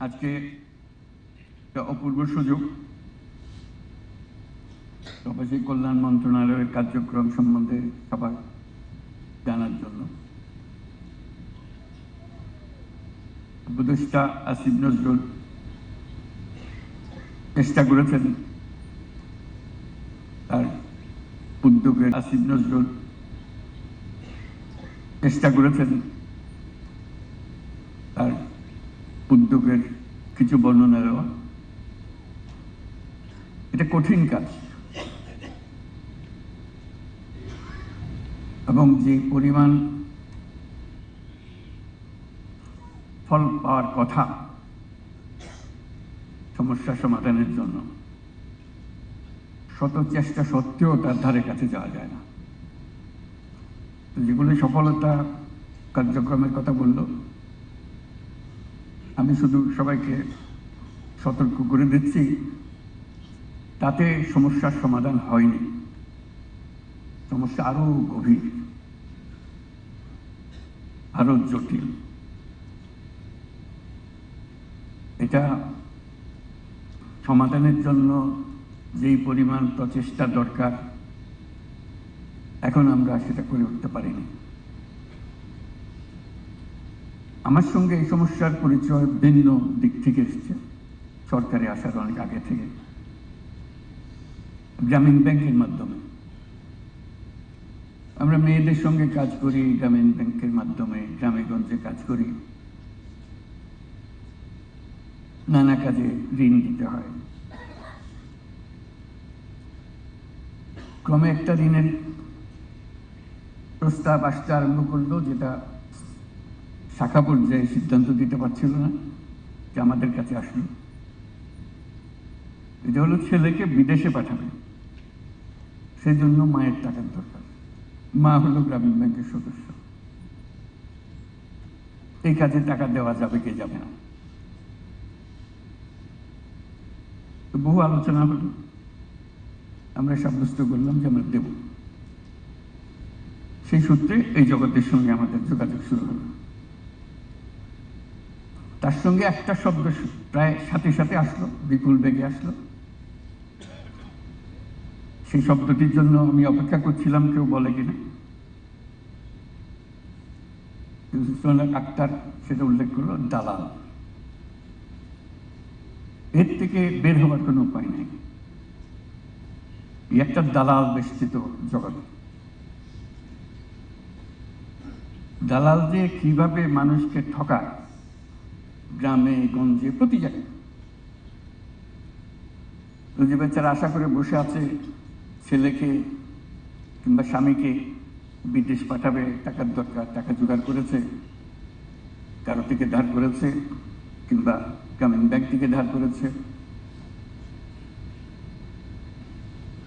আজকে একটা অপূর্ব সুযোগ। প্রবাসী কল্যাণ মন্ত্রণালয়ের কার্যক্রম সম্বন্ধে সবার জানার জন্য। উপদেষ্টা আসিফ নজরুল চেষ্টা করেছেন। তার উদ্যোগের আসিফ নজরুল চেষ্টা করেছেন। তার উদ্যোগের কিছু বর্ণনা দেওয়া। এটা কঠিন কাজ। এবং যে পরিমাণ ফল পাওয়ার কথা সমস্যা সমাধানের জন্য, শত চেষ্টা সত্ত্বেও তার ধারে কাছে যাওয়া যায় না। যেগুলো সফলতা কার্যক্রমের কথা বলল আমি শুধু সবাইকে সতর্ক করে দিচ্ছি, তাতে সমস্যার সমাধান হয়নি। সমস্যা আরও গভীর আরও জটিল। এটা সমাধানের জন্য যেই পরিমাণ প্রচেষ্টা দরকার, এখন আমরা সেটা করে উঠতে পারিনি। আমার সঙ্গে এই সমস্যার পরিচয় ভিন্ন দিক থেকে এসছে। সরকারে আসার অনেক আগে থেকে। গ্রামীণ ব্যাংকের মাধ্যমে। আমরা মেয়েদের সঙ্গে কাজ করি, গ্রামীণ ব্যাংকের মাধ্যমে গ্রামে গঞ্জে কাজ করি। নানা কাজে ঋণ দিতে হয়। ক্রমে একটা ঋণের প্রস্তাব আসতে আরম্ভ করল, যেটা শাখা পর্যায়ে সিদ্ধান্ত দিতে পারছিল না, যে আমাদের কাছে আসলো, এটা হলো ছেলেকে বিদেশে পাঠাবে। সেই জন্য মায়ের টাকার দরকার। মা হলো গ্রামীণ ব্যাংকের সদস্য। এই কাজে টাকা দেওয়া যাবে, কে যাবে না। তো বহু আলোচনা হলো। আমরা সাব্যস্ত করলাম যে আমরা দেব। সেই সূত্রে এই জগতের সঙ্গে আমাদের যোগাযোগ শুরু হলো। তার সঙ্গে একটা শব্দ প্রায় সাথে সাথে আসলো, বিপুল বেগে আসলো। সেই শব্দটির জন্য আমি অপেক্ষা করছিলাম, কেউ বলে কিনা। আক্তার সেটা উল্লেখ করল, দালাল। এর থেকে বের হওয়ার কোনো উপায় নেই। একটা দালাল বেষ্টিত জগৎ। দালাল যে কীভাবে মানুষকে ঠকায় গ্রামে, গঞ্জে প্রতি জায়গায় তো বেচারা আশা করে বসে আছে, ছেলেকে কিংবা স্বামীকে বিদেশ পাঠাবে, টাকার দরকার, টাকা জোগাড় করেছে, কারও থেকে ধার করেছে, কিংবা গ্রামীণ ব্যাংক থেকে ধার করেছে।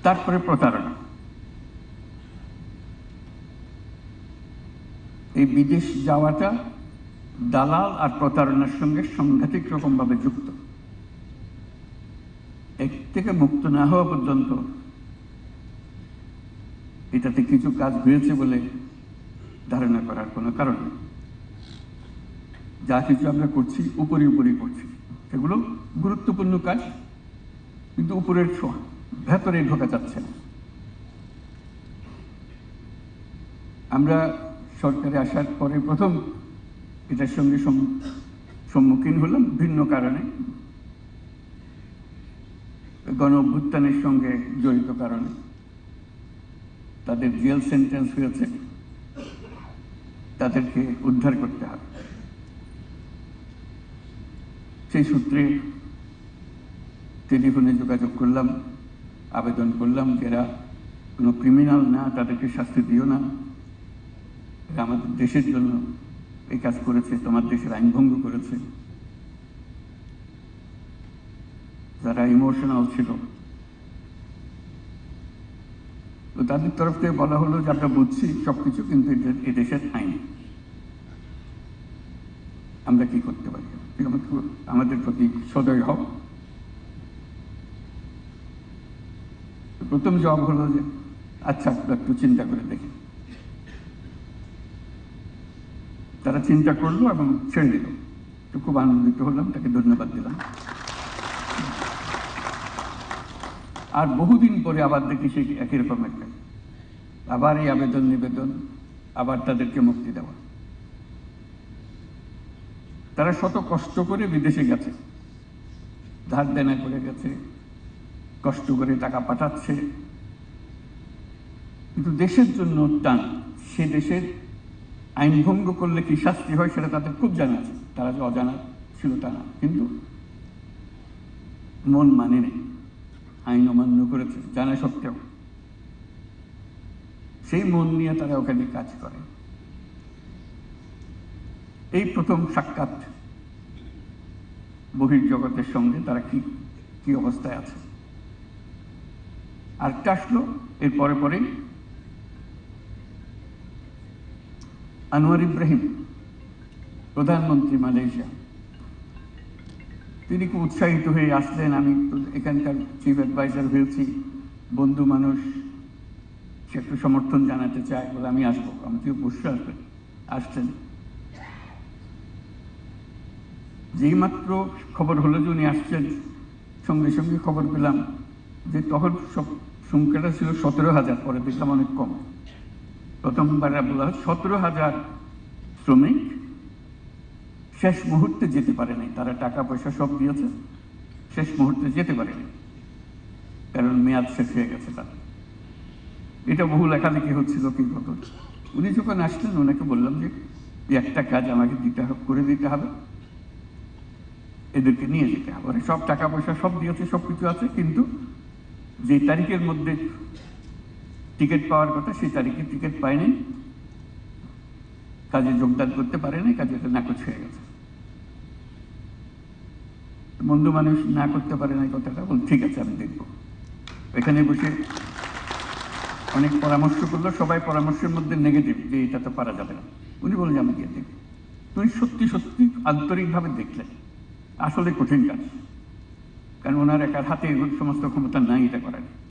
তারপরে প্রতারণা। এই বিদেশ যাওয়াটা দালাল আর প্রতারণার সঙ্গে সাংঘাতিক রকমভাবে যুক্ত। এক থেকে মুক্ত না হওয়া পর্যন্ত এটাতে কিছু কাজ হয়েছে বলে ধারণা করার কোনো কারণ নেই। যা কিছু আমরা করছি, উপরে উপরে করছি, সেগুলো গুরুত্বপূর্ণ কাজ, কিন্তু উপরের ছোঁয়া, ভেতরে ঢোকা যাচ্ছে না। আমরা সরকারে আসার পরে প্রথম এটার সঙ্গে সম্মুখীন হলাম ভিন্ন কারণে। গণ অভ্যুত্থানের সঙ্গে জড়িত কারণে। তাদের জেল সেন্টেন্স হয়েছে। তাদেরকে উদ্ধার করতে হবে। সেই সূত্রে টেলিফোনে যোগাযোগ করলাম, আবেদন করলাম যারা কোনো ক্রিমিনাল না, তাদেরকে শাস্তি দিও না। এরা আমাদের দেশের জন্য এই কাজ করেছে, তোমার দেশের আইন ভঙ্গ করেছে। যারা ইমোশনাল ছিল। তো তাদের তরফ থেকে বলা হলো যে আমরা বুঝছি সবকিছু কিন্তু এ দেশের আইন। আমরা কি করতে পারি? আমাদের প্রতি সদয় হও। প্রথম জবাব হলো যে আচ্ছা একটু চিন্তা করে দেখি। তারা চিন্তা করল এবং ছেড়ে দিল। তো খুব আনন্দিত হলাম, তাকে ধন্যবাদ দিলাম। আর বহুদিন পরে আবার দেখি সে একই রকম একটা। আবার এই আবেদন, নিবেদন, আবার তাদেরকে মুক্তি দেওয়া। তারা শত কষ্ট করে বিদেশে গেছে। ধার দেনা করে গেছে, কষ্ট করে টাকা পাঠাচ্ছে। কিন্তু দেশের জন্য টান, সে দেশের আইন ভঙ্গ করলে কি শাস্তি হয় সেটা তাদের খুব জানা আছে। তারা যে অজানা ছিল তা না। কিন্তু মন মানে নেই। আইন অমান্য করেছে, জানা সত্ত্বেও। সেই মন নিয়ে তারা ওখানে কাজ করে। এই প্রথম সাক্ষাৎ বহির্জগতের সঙ্গে তারা কি কি অবস্থায় আছে? আর আসলো এর পরে পরেই আনোয়ার ইব্রাহিম, প্রধানমন্ত্রী মালয়েশিয়া। তিনি খুব উৎসাহিত হয়ে আসলেন। আমি এখানকার চিফ অ্যাডভাইজার হয়েছি। বন্ধু মানুষ, সে একটু সমর্থন জানাতে চায় বলে আমি আসব। আমি তুই অবশ্যই আসবেন আসছেন। যেই মাত্র খবর হলো যে উনি আসছেন, সঙ্গে সঙ্গে খবর পেলাম যে তখন সব সংখ্যাটা ছিল সতেরো হাজার, পরে দেখলাম অনেক কম। প্রথমবার বলা হয় সতেরো হাজার শ্রমিক শেষ মুহূর্তে যেতে পারে নাই। তারা টাকা, পয়সা সব দিয়েছে, শেষ মুহূর্তে যেতে পারেনি কারণ মেয়াদ শেষ হয়ে গেছে তার। এটা বহু লেখালেখি হচ্ছিল কত? উনি যখন আসলেন, ওনাকে বললাম যে, একটা কাজ আমাকে দিতে হবে করে দিতে হবে। এদেরকে নিয়ে যেতে হবে। সব টাকা, পয়সা সব দিয়েছে সব কিছু আছে, কিন্তু যে তারিখের মধ্যে টিকিট পাওয়ার কথা, সেই তারিখে টিকিট পায়নি কাজে যোগদান করতে পারেনি কাজে নাকচ হয়ে গেছে। বন্ধু মানুষ না করতে পারে না কথাটা, বল ঠিক আছে, আমি দেখব। এখানে বসে অনেক পরামর্শ করল, সবাই পরামর্শের মধ্যে নেগেটিভ যে এটা তো পারা যাবে না। উনি বললেন, আমি গিয়ে দেখব। উনি সত্যি সত্যি আন্তরিকভাবে দেখলেন। আসলে কঠিন কাজ। কারণ ওনার একার হাতে সমস্ত ক্ষমতা নাই এটা করার।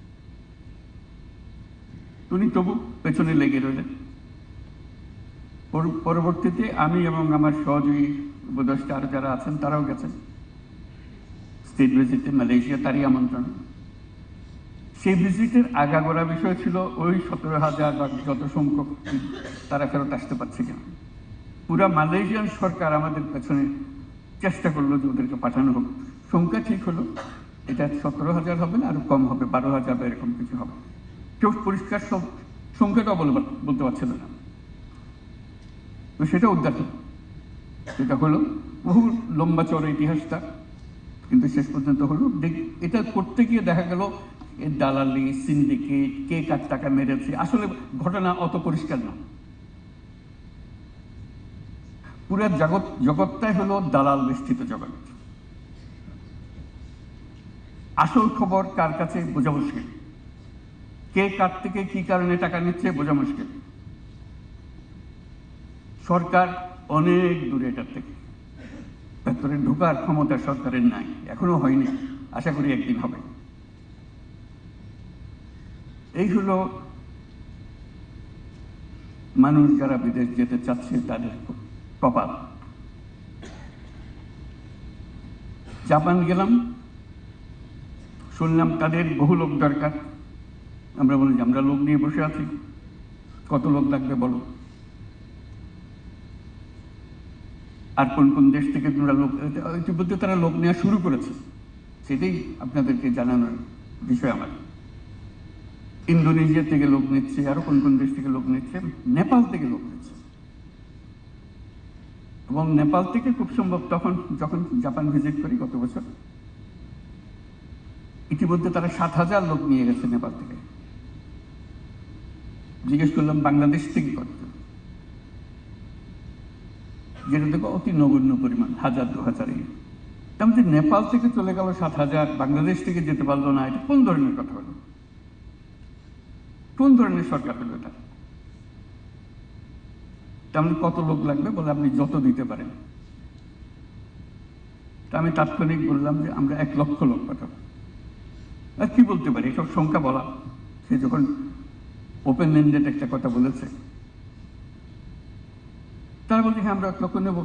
উনি তবু পেছনে লেগে রইলেন। পরবর্তীতে আমি এবং আমার সহযোগী উপদেষ্টা আরও যারা আছেন, তারাও গেছেন। স্টেট ভিজিটে মালয়েশিয়া, তারই আমন্ত্রণ। সেই ভিজিটের আগাগোড়া বিষয় ছিল ওই সতেরো হাজার বা যত সংখ্যক তারা ফেরত আসতে পারছে কিনা। পুরা মালয়েশিয়ান সরকার আমাদের পেছনে চেষ্টা করল যে ওদেরকে পাঠানো হোক। সংখ্যা ঠিক হলো, এটা সতেরো হাজার হবে না, আরও কম হবে, বারো হাজার বা এরকম কিছু হবে। কেউ পরিষ্কার সংখ্যাটাও বলতে পারছিল না। তো সেটা উদ্যাত সেটা হলো বহু লম্বা চড়া ইতিহাসটা, কিন্তু শেষ পর্যন্ত হলো। এটা করতে গিয়ে দেখা গেল দালালি, সিন্ডিকেট, কে কার টাকা মেরেছে। আসলে ঘটনা অত পরিষ্কার না। পুরো জগৎ জগৎটাই হলো দালাল বেষ্টিত জগৎ। আসল খবর কার কাছে বোঝা মুশকিল কে কার থেকে কি কারণে টাকা নিচ্ছে বোঝা মুশকিল। সরকার অনেক দূরে এটার থেকে। ভেতরে ঢোকার ক্ষমতা সরকারের নাই, এখনও হয়নি, আশা করি একদিন হবে। এই হলো মানুষ যারা বিদেশ যেতে চাচ্ছে তাদের কপাল জাপান গেলাম, শুনলাম তাদের বহু লোক দরকার। আমরা বলি, আমরা লোক নিয়ে বসে আছি। কত লোক লাগবে বলো? আর কোন কোন দেশ থেকে তোমরা লোক ইতিমধ্যে তারা লোক নেওয়া শুরু করেছে। সেটাই আপনাদেরকে জানানোর বিষয় আমার। ইন্দোনেশিয়া থেকে লোক নিচ্ছে, আরও কোন কোন দেশ থেকে লোক নিচ্ছে? নেপাল থেকে লোক নিচ্ছে। এবং নেপাল থেকে খুব সম্ভব তখন, যখন জাপান ভিজিট করি গত বছর, ইতিমধ্যে তারা সাত হাজার লোক নিয়ে গেছে নেপাল থেকে। জিজ্ঞেস করলাম, বাংলাদেশ থেকে কত? যেটা দেখো অতি নগণ্য পরিমাণ, হাজার, দু হাজার এই তার মধ্যে নেপাল থেকে চলে গেল সাত হাজার, বাংলাদেশ থেকে যেতে পারল না, এটা কোন ধরনের কথা হলো? কোন ধরনের সরকার হলো এটা? তেমন কত লোক লাগবে বলে আপনি যত দিতে পারেন। তা আমি তাৎক্ষণিক বললাম যে আমরা এক লক্ষ লোক পাঠাবো। আর কি বলতে পারি, এসব সংখ্যা বলা। সে যখন ওপেন এন্ডেড একটা কথা বলেছে। তারা বলছে হ্যাঁ আমরা এক লক্ষ নেব।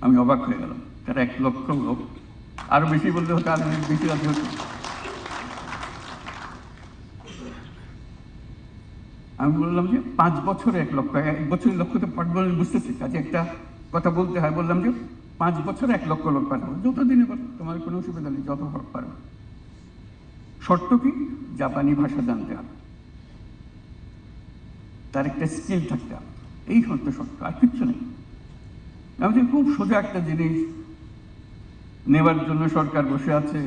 আমি অবাক হয়ে গেলাম। তারা এক লক্ষ লোক। আরও বেশি বললে হতো আরও বেশি রাজি হতো। আমি বললাম যে, পাঁচ বছরে এক লক্ষ, এক বছরের লক্ষ তো পাঠবো আমি বুঝতেছি। কাজে একটা কথা বলতে হয়, বললাম যে, পাঁচ বছরে এক লক্ষ লোক পাঠাবো। যত দিনে তোমার কোনো অসুবিধা নেই, যত পারো। শর্ত কি? জাপানি ভাষা জানতে হবে। তার একটা স্কিল থাকতে হবে। এই হচ্ছে শর্ত আর কিচ্ছু নেই। আমি খুব সোজা একটা জিনিস, নেবার জন্য সরকার বসে আছে,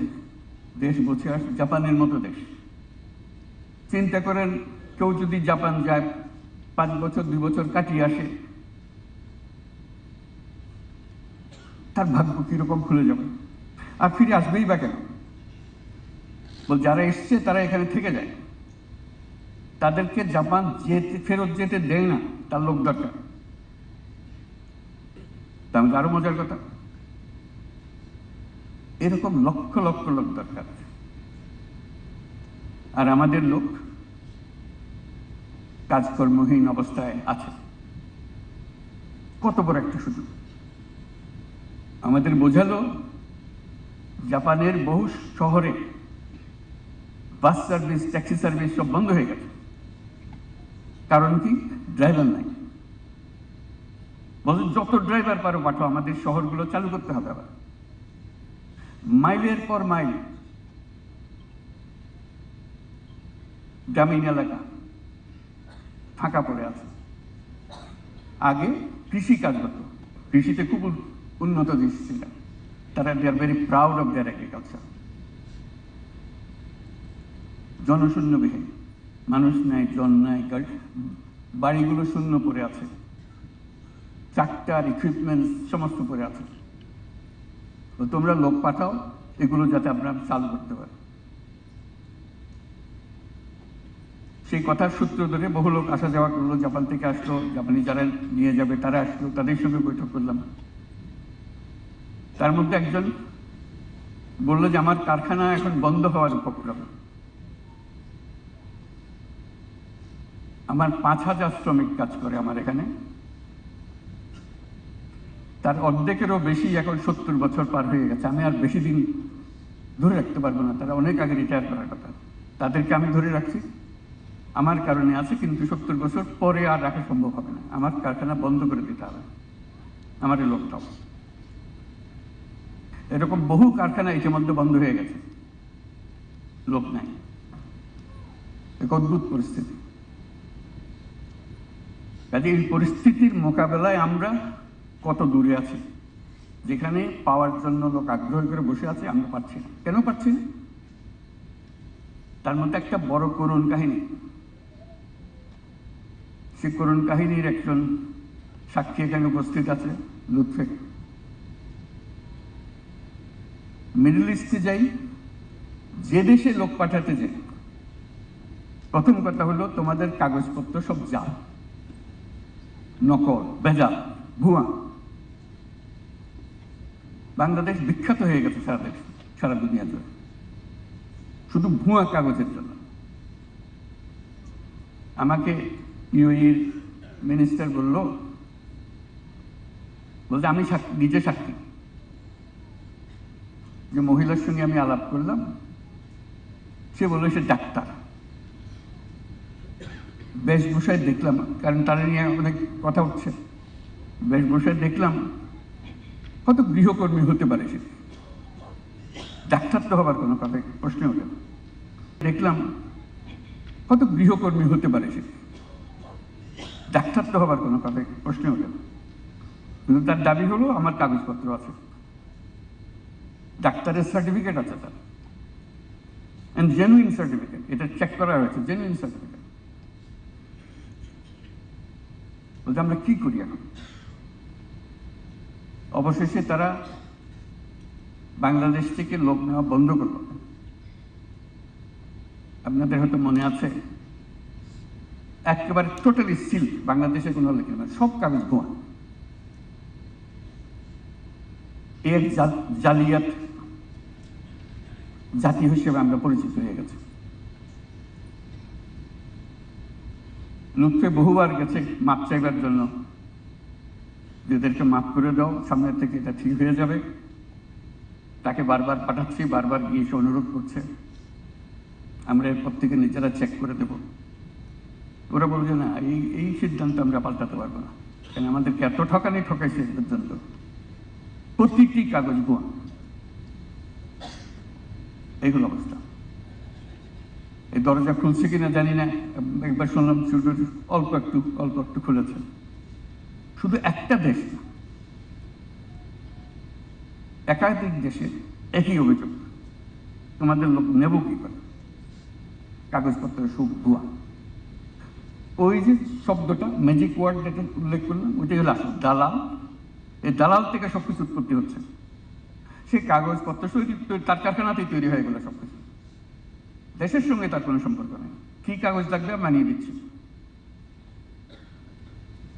দেশ বসে আছে, জাপানের মতো দেশ। চিন্তা করেন, কেউ যদি জাপান যায়, পাঁচ বছর, দুই বছর কাটিয়ে আসে, তার ভাগ্য কীরকম খুলে যাবে? আর ফিরে আসবেই বা কেন? বল যারা এসছে, তারা এখানে থেকে যায়। তাদেরকে জাপান যেতে ফেরত যেতে দেয় না, তার লোক দরকার। তাহলে আরও মজার কথা, এরকম লক্ষ লক্ষ লোক দরকার আর আমাদের লোক কাজকর্মহীন অবস্থায় আছে। কত বড় একটা সুযোগ। আমাদের বোঝালো, জাপানের বহু শহরে বাস সার্ভিস, ট্যাক্সি সার্ভিস সব বন্ধ হয়ে গেছে। কারণ কি? ড্রাইভার নাই। বলছেন, যত ড্রাইভার পারো পাঠো আমাদের শহরগুলো চালু করতে হবে আবার। মাইলের পর মাইল। গ্রামীণ এলাকা ফাঁকা পড়ে আছে। আগে কৃষি কাজ হতো কৃষিতে খুব উন্নত দেশ ছিল। তারা they are very proud of their agriculture জনশূন্যবিহীন মানুষ নাই, জন নাই বাড়িগুলো শূন্য পড়ে আছে। ট্রাক্টার ইকুইপমেন্ট সমস্ত পড়ে আছে। তো তোমরা লোক পাঠাও, এগুলো যাতে আমরা চালু করতে পারি সেই কথার সূত্র ধরে বহু লোক আসা যাওয়া করল, জাপান থেকে আসলো, জাপানি যারা নিয়ে যাবে, তারা আসলো, তাদের সঙ্গে বৈঠক করলাম। তার মধ্যে একজন বলল যে, আমার কারখানা এখন বন্ধ হওয়ার উপক্রম। আমার পাঁচ হাজার শ্রমিক কাজ করে আমার এখানে। তার অর্ধেকেরও বেশি এখন সত্তর বছর পার হয়ে গেছে। আমি আর বেশি দিন ধরে রাখতে পারব না। তারা অনেক আগে রিটায়ার করার কথা। তাদেরকে আমি ধরে রাখছি। আমার কারণে আছে, কিন্তু সত্তর বছর পরে আর রাখা সম্ভব হবে না। আমার কারখানা বন্ধ করে দিতে হবে। আমার এই লোকটাও এরকম বহু কারখানা ইতিমধ্যে বন্ধ হয়ে গেছে। লোক নাই। এক অদ্ভুত পরিস্থিতি। কাজে এই পরিস্থিতির মোকাবেলায় আমরা কত দূরে আছি? যেখানে পাওয়ার জন্য লোক আগ্রহ করে বসে আছে, আমরা পাচ্ছি না। কেন পাচ্ছি না? তার মধ্যে একটা বড় করুণ কাহিনী। সে করুণ কাহিনীর একজন সাক্ষী এখানে উপস্থিত আছে লুৎফে মিডল ইস্টে যাই, যে দেশে লোক পাঠাতে যাই প্রথম কথা হলো, তোমাদের কাগজপত্র সব জাল। নকল, বেজাল, ভুয়া। বাংলাদেশ বিখ্যাত হয়ে গেছে সারা দেশ, সারা দুনিয়া জুড়ে শুধু ভুয়া কাগজের জন্য। আমাকে ইউএর মিনিস্টার বলল বলতে আমি নিজে সাক্ষী। যে মহিলার সঙ্গে আমি আলাপ করলাম, সে বলল, সে ডাক্তার। বেশভূষায় দেখলাম, কারণ তারা নিয়ে অনেক কথা উঠছে বেশভূষায় দেখলাম, কত গৃহকর্মী হতে পারে সে। ডাক্তার তো হবার কোনো কথা, প্রশ্ন ওঠে দেখলাম, কত গৃহকর্মী হতে পারে সে। ডাক্তার তো হবার কোনো কথা, প্রশ্ন ওঠে কিন্তু তার দাবি হলো, আমার কাগজপত্র আছে। ডাক্তারের সার্টিফিকেট আছে তার। অ্যান্ড জেনুইন সার্টিফিকেট এটা চেক করা হয়েছে জেনুইন সার্টিফিকেট বলতে আমরা কি করি এখন? অবশেষে তারা বাংলাদেশ থেকে লোক নেওয়া বন্ধ করল। আপনাদের হয়তো মনে আছে, একেবারে টোটালি সিল বাংলাদেশে কোনো লেখে না সব কাগজ গোয়া এর জালিয়াত জাতি হিসেবে আমরা পরিচিত হয়ে গেছি। লুৎফে বহুবার গেছে মাপ চাইবার জন্য। এদেরকে মাফ করে দাও, সামনের থেকে এটা ঠিক হয়ে যাবে। তাকে বারবার পাঠাচ্ছি, বারবার গিয়ে এসে অনুরোধ করছে। আমরা এরপর থেকে নিজেরা চেক করে দেব। ওরা বলছে না, এই এই সিদ্ধান্ত আমরা পাল্টাতে পারব না। কেন, আমাদেরকে এত ঠকানি ঠকাইছে পর্যন্ত? প্রতিটি কাগজ ভুয়া এইগুলো অবস্থা। এই দরজা খুলছে কিনা জানি না। একবার শুনলাম শুধু অল্প একটু অল্প একটু খুলেছে। শুধু একটা দেশ না, একাধিক দেশে একই অভিযোগ। তোমাদের লোক নেব কি করে? কাগজপত্র সব ভুয়া। ওই যে শব্দটা ম্যাজিক ওয়ার্ড যেটা উল্লেখ করলাম ওইটাই হলো আসল দালাল। এই দালাল থেকে সব কিছু উৎপত্তি হচ্ছে। সে কাগজপত্র তৈরি তৈরি- তার কারখানাতেই তৈরি হয়ে গেল সব কিছু দেশের সঙ্গে তার কোনো সম্পর্ক নেই। কি কাগজ লাগবে মানিয়ে দিচ্ছি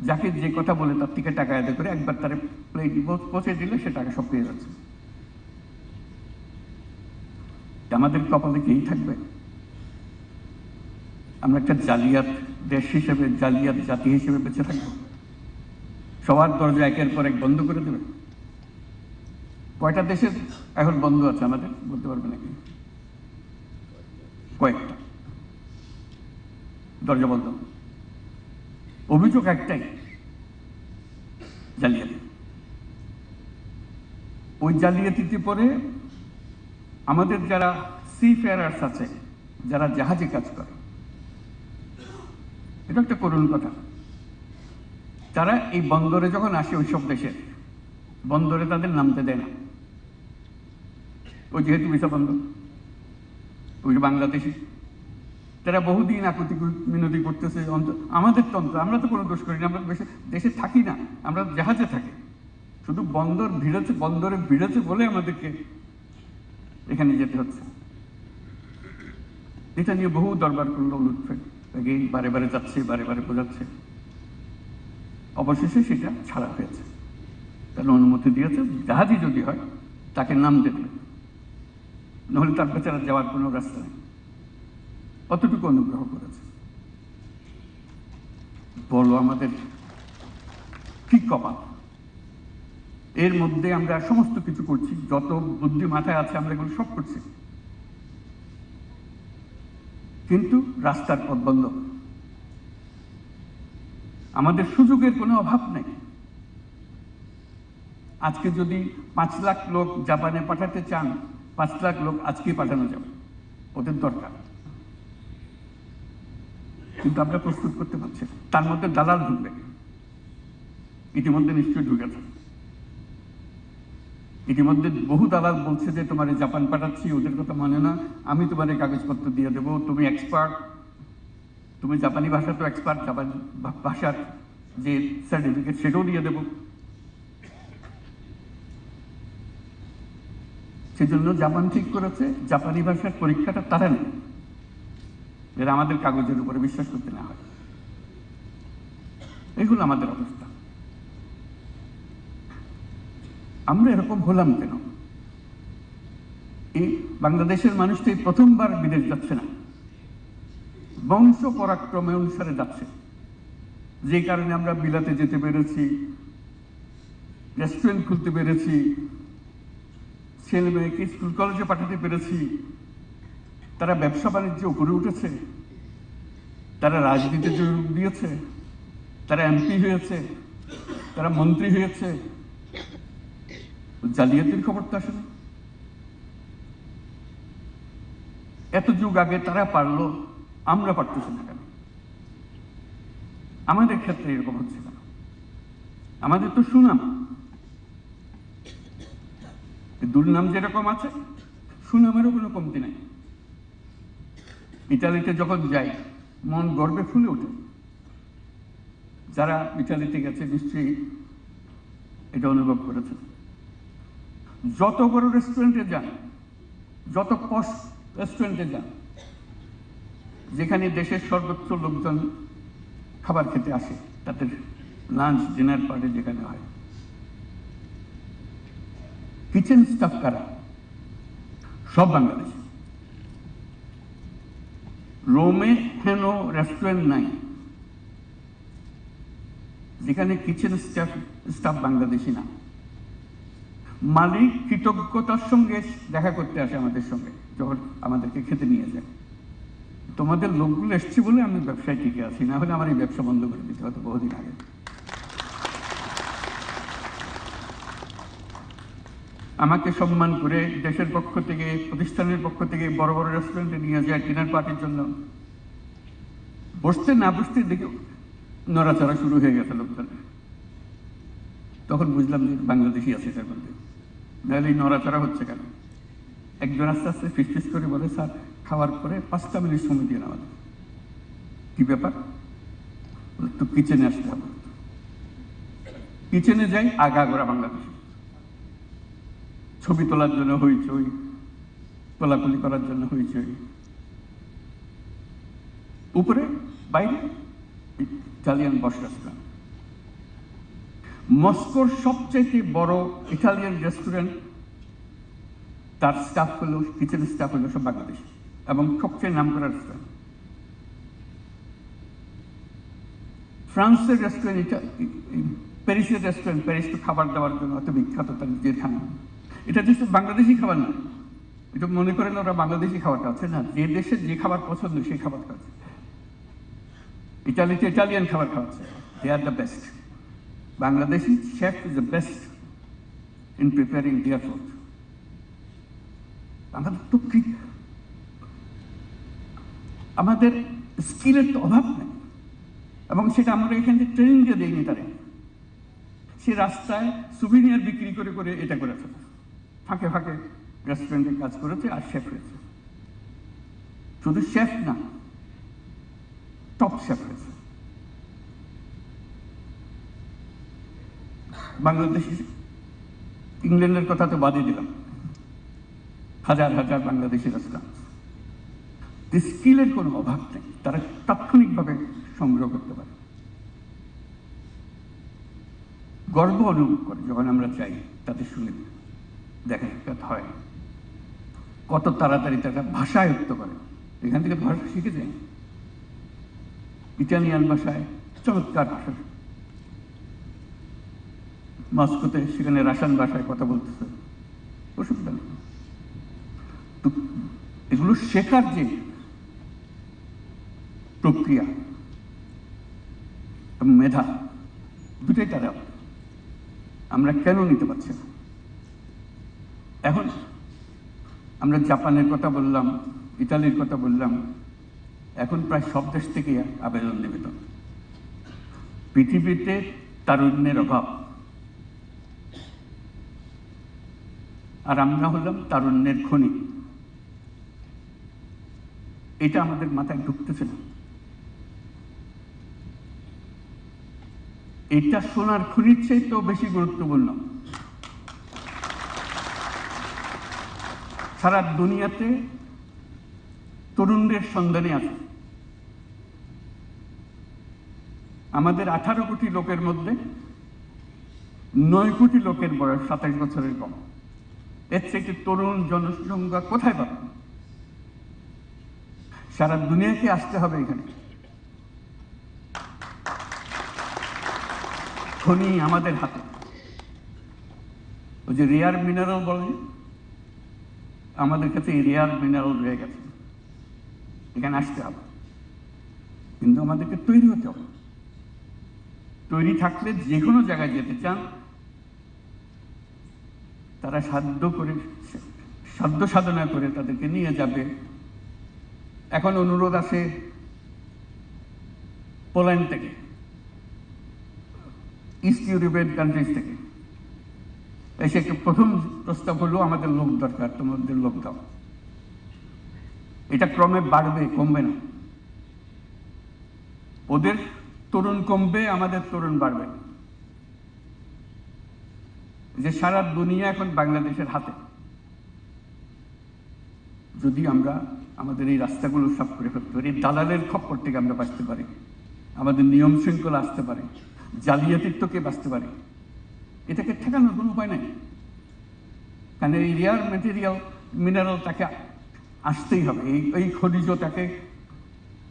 যাকে যে কথা বলে তার থেকে টাকা আদায় করে একবার তার প্লেট পৌঁছে দিলে, সে টাকা সব পেয়ে যাচ্ছে। আমাদের কপালে কেই থাকবে? আমরা একটা জালিয়াত দেশ হিসেবে, জালিয়াত জাতি হিসেবে বেঁচে থাকব? সবার দরজা একের পর এক বন্ধ করে দেবে? কয়টা দেশের এখন বন্ধ আছে আমাদের? বলতে পারবে নাকি? কয়েকটা। দরজা বন্ধ। অভিযোগ একটাই, জালিয়াতি। ওই জালিয়াতিতে পরে আমাদের যারা সি ফেয়ারার্স আছে, যারা জাহাজে কাজ করে, এটা একটা করুণ কথা। তারা এই বন্দরে যখন আসে ওইসব দেশের, বন্দরে তাদের নামতে দেয় না। ওই যেহেতু ভিসা বন্ধ। ওই বাংলাদেশি। তারা বহুদিন আকুতি মিনতি করতেছে আমাদের তন্ত্র আমরা তো কোনো দোষ করি না, আমরা দেশে থাকি না, আমরা জাহাজে থাকি। শুধু বন্দর ভিড়েছে, বন্দরে ভিড়েছে বলে আমাদেরকে এখানে যেতে হচ্ছে। এটা নিয়ে বহু দরবার করল লুৎফে আগে বারে বারে যাচ্ছে, বারে বারে বোঝাচ্ছে। অবশেষে সেটা ছাড়া হয়েছে। তার অনুমতি দিয়েছে, জাহাজই যদি হয়, তাকে নাম দেবে। নাহলে তার বেচারা যাওয়ার কোনো রাস্তা নেই। অতটুকু অনুগ্রহ করেছে। বলো আমাদের কি কপাল? এর মধ্যে আমরা সমস্ত কিছু করছি, যত বুদ্ধি মাথায় আছে আমরা এগুলো সব করছি। কিন্তু রাস্তার পথ বন্ধ। আমাদের সুযোগের কোনো অভাব নেই। আজকে যদি পাঁচ লাখ লোক জাপানে পাঠাতে চান পাঁচ লাখ লোক আজকে পাঠানো যাবে। ওদের দরকার। কিন্তু আমরা প্রস্তুত করতে পারছি তার মধ্যে দালাল ঢুকবে। ইতিমধ্যে নিশ্চয়ই ঢুকেছে ইতিমধ্যে বহু দালাল বলছে যে, তোমার জাপান পাঠাচ্ছি, ওদের কথা মানে না। আমি তোমার কাগজপত্র দিয়ে দেবো। তুমি এক্সপার্ট তুমি জাপানি ভাষা তো এক্সপার্ট জাপানি ভাষার যে সার্টিফিকেট সেটাও দিয়ে দেবো। সেজন্য জাপান ঠিক করেছে, জাপানি ভাষার পরীক্ষাটা তারা নেই এরা আমাদের কাগজের উপরে বিশ্বাস করতে না হয়। এগুলো আমাদের অবস্থা। আমরা এরকম হলাম কেন? এই বাংলাদেশের মানুষ তো প্রথমবার বিদেশ যাচ্ছে না। বংশ পরাক্রমে অনুসারে যাচ্ছে। যে কারণে আমরা বিলাতে যেতে পেরেছি, রেস্টুরেন্ট খুলতে পেরেছি ছেলে মেয়েকে স্কুল কলেজে পাঠাতে পেরেছি। তারা ব্যবসা বাণিজ্য উপরে উঠেছে। তারা রাজনীতিতে যোগ দিয়েছে। তারা এমপি হয়েছে। তারা মন্ত্রী হয়েছে। জালিয়াতির খবর তো আসলে এত যুগ আগে তারা পারল, আমরা পারতেছি না কেন? আমাদের ক্ষেত্রে এরকম হচ্ছে কেন আমাদের তো সুনাম। দুর্নাম যেরকম আছে, সুনামেরও কোনো কমতি নাই। ইটালিতে যখন যাই, মন গর্বে ফুলে ওঠে। যারা ইটালিতে গেছে, নিশ্চয়ই এটা অনুভব করেছে যত বড় রেস্টুরেন্টে যান, যত পশ রেস্টুরেন্টে যান, যেখানে দেশের সর্বোচ্চ লোকজন খাবার খেতে আসে, তাদের লাঞ্চ ডিনার পার্টি যেখানে হয় কিচেন স্টাফ কারা? সব বাংলাদেশি। রোমে হেন রেস্টুরেন্ট নাই? যেখানে কিচেন স্টাফ স্টাফ বাংলাদেশি না। মালিক কৃতজ্ঞতার সঙ্গে দেখা করতে আসে আমাদের সঙ্গে, যখন আমাদেরকে খেতে নিয়ে যায়। তোমাদের লোকগুলো এসছে বলে আমি ব্যবসায় টিকে আছি, না হলে আমার এই ব্যবসা বন্ধ করে দিতে হতো বহুদিন আগে। আমাকে সম্মান করে দেশের পক্ষ থেকে, প্রতিষ্ঠানের পক্ষ থেকে বড় বড় রেস্টুরেন্টে নিয়ে যায় ডিনার পার্টির জন্য। বসতে না বসতে দেখে নড়াচড়া শুরু হয়ে গেছে লোকজন। তখন বুঝলাম যে বাংলাদেশি আছে এটার মধ্যে। নাহলে এই নড়াচড়া হচ্ছে কেন? একজন আস্তে আস্তে ফিস ফিস করে বলে, স্যার, খাওয়ার পরে পাঁচটা মিনিট সময় দিয়ে নেওয়া কি ব্যাপার? তো কিচেনে আসতে হবে। কিচেনে যাই আগা গোড়া বাংলাদেশ। ছবি তোলার জন্য হইচই কোলাকুলি করার জন্য হইচই। উপরে, বাইরে ইটালিয়ান বস রেস্টুরেন্ট মস্কোর সবচেয়ে বড় ইটালিয়ান রেস্টুরেন্ট, তার স্টাফ হলো কিচেন স্টাফ হলো সব বাংলাদেশ, এবং সবচেয়ে নাম করা রেস্টুরেন্ট ফ্রান্সের রেস্টুরেন্ট এটা প্যারিসের রেস্টুরেন্ট প্যারিস তো খাবার দাবার জন্য অত বিখ্যাত, তার জেলখানা এটা just বাংলাদেশি খাবার না। এটা মনে করেন ওরা বাংলাদেশি খাবার আছে না? যে দেশের যে খাবার পছন্দ সেই খাবার খাচ্ছে। ইটালিতে ইটালিয়ান খাবার খাওয়াচ্ছে they are the best Bangladeshi chef is the best in preparing their food আমাদের তো কি আমাদের স্কিলের তো অভাব নেই। এবং সেটা আমরা এখান থেকে ট্রেনিং দিয়ে দিইনি তারে। সে রাস্তায় সুভিনিয়ার বিক্রি করে করে এটা করেছে ফাঁকে ফাঁকে রেস্টুরেন্টে কাজ করেছে আর শেফ হয়েছে। শুধু শেফ না টপ শেফ হয়েছে। বাংলাদেশি ইংল্যান্ডের কথা তো বাদই দিলাম। হাজার হাজার বাংলাদেশি রেস্টুরেন্ট স্কিলের কোনো অভাব নেই, তারা তাৎক্ষণিকভাবে সংগ্রহ করতে পারে। গর্ব অনুভব করে, যখন আমরা চাই, তাদের শুনে দেখা সাক্ষাৎ হয়। কত তাড়াতাড়ি তারা ভাষা আয়ত্ত করে। এখান থেকে ভাষা শিখে যায় ইটালিয়ান ভাষায় চমৎকার ভাষা মস্কোতে সেখানে রাসায়ন ভাষায় কথা বলতেছে। অসুবিধা নেই। তো এগুলো শেখার যে প্রক্রিয়া মেধা, দুটাই তারা আমরা কেন নিতে পারছি না? এখন আমরা জাপানের কথা বললাম, ইতালির কথা বললাম, এখন প্রায় সব দেশ থেকে আবেদন নিবেদন। পৃথিবীতে তারুণ্যের অভাব। আর আমরা হলাম তারুণ্যের খনি। এটা আমাদের মাথায় ঢুকতেছে না। এটা সোনার খনির চেয়ে তো বেশি গুরুত্বপূর্ণ। সারা দুনিয়াতে তরুণদের সন্ধানে আছে। আমাদের আঠারো কোটি লোকের মধ্যে নয় কোটি লোকের বয়স সাতাশ বছরের কম। এর থেকে তরুণ জনসংখ্যা কোথায় পাবে? সারা দুনিয়াকে আসতে হবে এখানে। খনি আমাদের হাতে। ওই যে রেয়ার মিনারেল বলে আমাদের কাছে রেয়ার মিনারেল রয়ে গেছে। এখানে আসতে হবে। কিন্তু আমাদেরকে তৈরি হতে হবে। তৈরি থাকলে যে কোনো জায়গায় যেতে চান, তারা সাধ্য করে, সাধ্য সাধনা করে তাদেরকে নিয়ে যাবে। এখন অনুরোধ আছে পোল্যান্ড থেকে, ইস্ট ইউরোপিয়ান কান্ট্রিজ থেকে। এসে প্রথম প্রস্তাব হলো, আমাদের লোক দরকার, তোমাদের লোক দাও। এটা ক্রমে বাড়বে, কমবে না। ওদের তরুণ কমবে, আমাদের তরুণ বাড়বে। যে সারা দুনিয়া এখন বাংলাদেশের হাতে। যদি আমরা আমাদের এই রাস্তাগুলো সব করে ফেলতে পারি দালালের খপ্পর থেকে আমরা বাঁচতে পারি। আমাদের নিয়ম শৃঙ্খলা আসতে পারে। জালিয়াতিত্বকে বাঁচতে পারে। এটাকে ঠেকানোর কোনো উপায় নাই। কারণ এই রেয়ার মেটেরিয়াল মিনারেল তাকে আসতেই হবে। এই এই খনিজ তাকে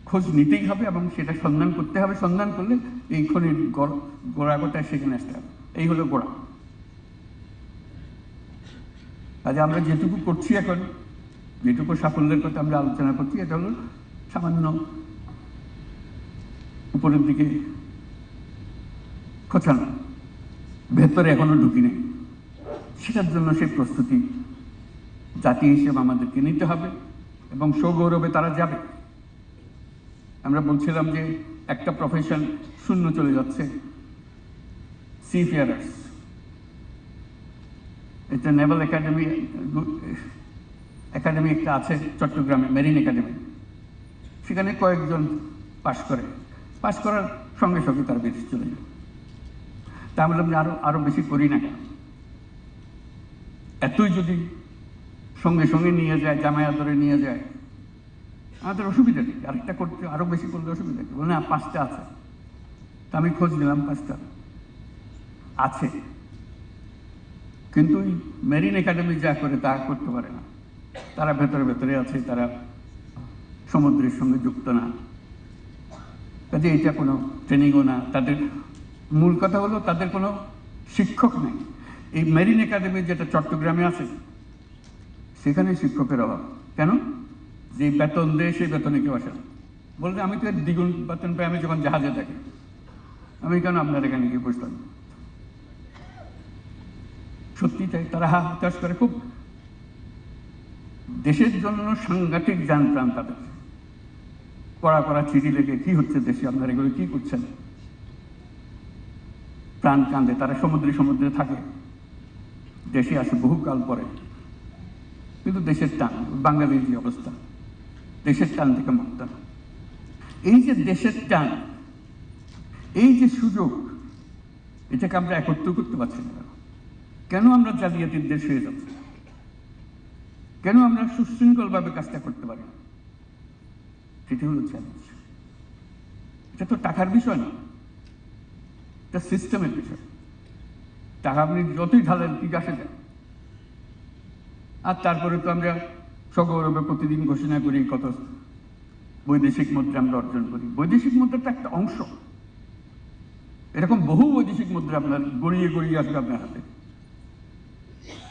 খোঁজ নিতেই হবে এবং সেটা সন্ধান করতে হবে। সন্ধান করলে এই খনির গোড়াগোটায় সেখানে আসতে হবে। এই হলো গোড়া। কাজে আমরা যেটুকু করছি এখন, যেটুকু সাফল্যের কথা আমরা আলোচনা করছি, এটা হলো সামান্য উপরের দিকে খোঁচানো। ভেতরে এখনও ঢুকি নেই। সেটার জন্য সেই প্রস্তুতি জাতি হিসেবে আমাদেরকে নিতে হবে এবং সৌগৌরবে তারা যাবে। আমরা বলছিলাম যে একটা প্রফেশন শূন্য চলে যাচ্ছে সিফিয়ারার্স এটা নেভাল একাডেমি একাডেমি একটা আছে চট্টগ্রামে মেরিন একাডেমি সেখানে কয়েকজন পাশ করে। পাশ করার সঙ্গে সঙ্গে তারা বেশি চলে যায়। তা বললাম যে আরও আরও বেশি করি না কেন? এতই যদি সঙ্গে সঙ্গে নিয়ে যায় জামায়া ধরে নিয়ে যায়, আমাদের অসুবিধা নেই আরেকটা করতে আরও বেশি করলে অসুবিধা নেই বলে পাঁচটা আছে। তা আমি খোঁজ নিলাম পাঁচটা। আছে। কিন্তু মেরিন একাডেমি যা করে তা করতে পারে না। তারা ভেতরে ভেতরে আছে, তারা সমুদ্রের সঙ্গে যুক্ত না। কাজে এটা কোনো ট্রেনিংও না। তাদের মূল কথা হলো তাদের কোনো শিক্ষক নেই। এই মেরিন একাডেমি যেটা চট্টগ্রামে আছে সেখানে শিক্ষকের অভাব। কেন? যে বেতন দেয়, সেই বেতনে কেউ আসে না। বলতে আমি তো দ্বিগুণ বেতন পাই, আমি যখন জাহাজে থাকি। আমি কেন আপনার এখানে গিয়ে বসলাম সত্যি তাই, তারা হা হতাশ করে খুব। দেশের জন্য সাংঘাতিক যান প্রাণ তাদের। কড়া কড়া চিঠি লেগে কি হচ্ছে দেশে? আপনারা এগুলো কি করছেন? প্রাণ কান্দে তারা সমুদ্রে সমুদ্রে থাকে। দেশে আসে বহুকাল পরে। কিন্তু দেশের টান বাঙালির যে অবস্থা, দেশের টান থেকে মুক্ত এই যে দেশের টান, এই যে সুযোগ, এটাকে আমরা একত্র করতে পারছি না কেন? আমরা জালিয়াতির দেশ হয়ে যাচ্ছি? কেন আমরা সুশৃঙ্খলভাবে কাজটা করতে পারি? সেটি হলো চ্যালেঞ্জ এটা তো টাকার বিষয় না। এটা সিস্টেমের বিষয়। টাকা আপনি যতই ঢালেন কি আসে যায় আর তারপরে তো আমরা সগৌরবে প্রতিদিন ঘোষণা করি কত বৈদেশিক মুদ্রা আমরা অর্জন করি। বৈদেশিক মুদ্রা তো একটা অংশ। এরকম বহু বৈদেশিক মুদ্রা আপনার গড়িয়ে গড়িয়ে আসবে আপনার হাতে।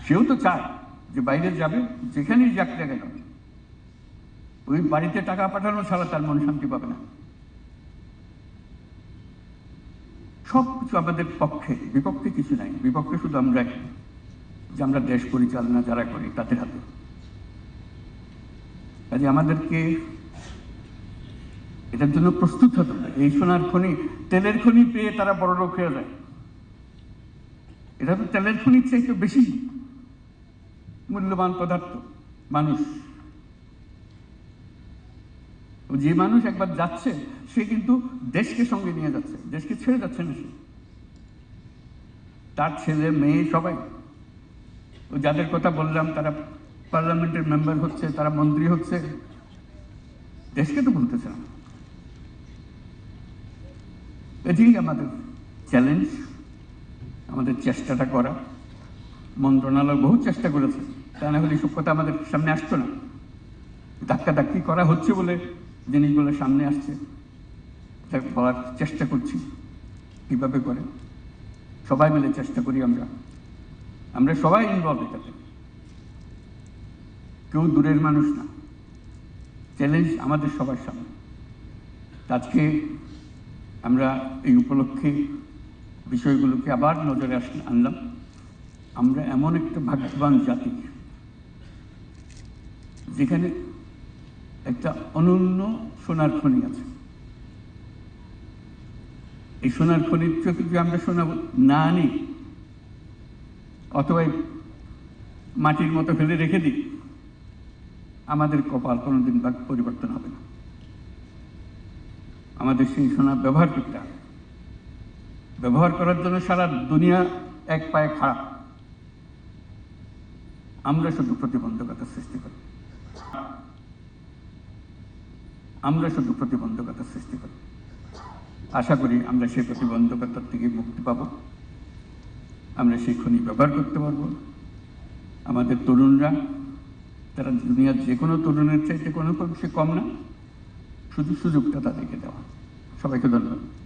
সেও তো চায় যে বাইরে যাবে, যেখানেই যাক না কেন। ওই বাড়িতে টাকা পাঠানো ছাড়া তার মন শান্তি পাবে না। সব কিছু আমাদের পক্ষে, বিপক্ষে কিছু নাই। বিপক্ষে শুধু আমরা যে আমরা দেশ পরিচালনা যারা করি তাদের হাতে। কাজে আমাদেরকে এটার জন্য প্রস্তুত হতে হবে। এই সোনার খনি, তেলের খনি পেয়ে তারা বড় লোক হয়ে যায়। এটা তো তেলের খনির চাইতে বেশি মূল্যবান পদার্থ, মানুষ। যে মানুষ একবার যাচ্ছে, সে কিন্তু দেশকে সঙ্গে নিয়ে যাচ্ছে, দেশকে ছেড়ে যাচ্ছে না সে। তার ছেলে, মেয়ে সবাই। ও যাদের কথা বললাম, তারা পার্লামেন্টের মেম্বার হচ্ছে, তারা মন্ত্রী হচ্ছে। দেশকে তো বলতেছে না। এটাই আমাদের চ্যালেঞ্জ আমাদের চেষ্টাটা করা। মন্ত্রণালয় বহু চেষ্টা করেছে, তা না হলে এসব কথা আমাদের সামনে আসতো না। ধাক্কা ধাক্কি করা হচ্ছে বলে জিনিসগুলো সামনে আসছে এটা বলার চেষ্টা করছি। কীভাবে করে? সবাই মিলে চেষ্টা করি আমরা। আমরা সবাই ইনভলভ এটাতে। কেউ দূরের মানুষ না। চ্যালেঞ্জ আমাদের সবার সামনে। আজকে আমরা এই উপলক্ষে বিষয়গুলোকে আবার নজরে আস, আনলাম। আমরা এমন একটা ভাগ্যবান জাতি, যেখানে একটা অনন্য সোনার খনি আছে। এই সোনার খনির চোখে যদি আমরা সোনা না আনি, অথবা মাটির মতো ফেলে রেখে দিই, আমাদের কপাল কোনোদিন পরিবর্তন হবে না। আমাদের সেই সোনা ব্যবহার করতে হবে। ব্যবহার করার জন্য সারা দুনিয়া এক পায়ে খারাপ আমরা শুধু প্রতিবন্ধকতা সৃষ্টি করি। আমরা শুধু প্রতিবন্ধকতা সৃষ্টি করি। আশা করি আমরা সেই প্রতিবন্ধকতার থেকে মুক্তি পাব। আমরা সেই খনি ব্যবহার করতে পারব। আমাদের তরুণরা, তারা দুনিয়ার যে কোনো তরুণের চাইতে কোনো সে কম না। শুধু সুযোগটা তাদেরকে দেওয়া। সবাইকে ধন্যবাদ।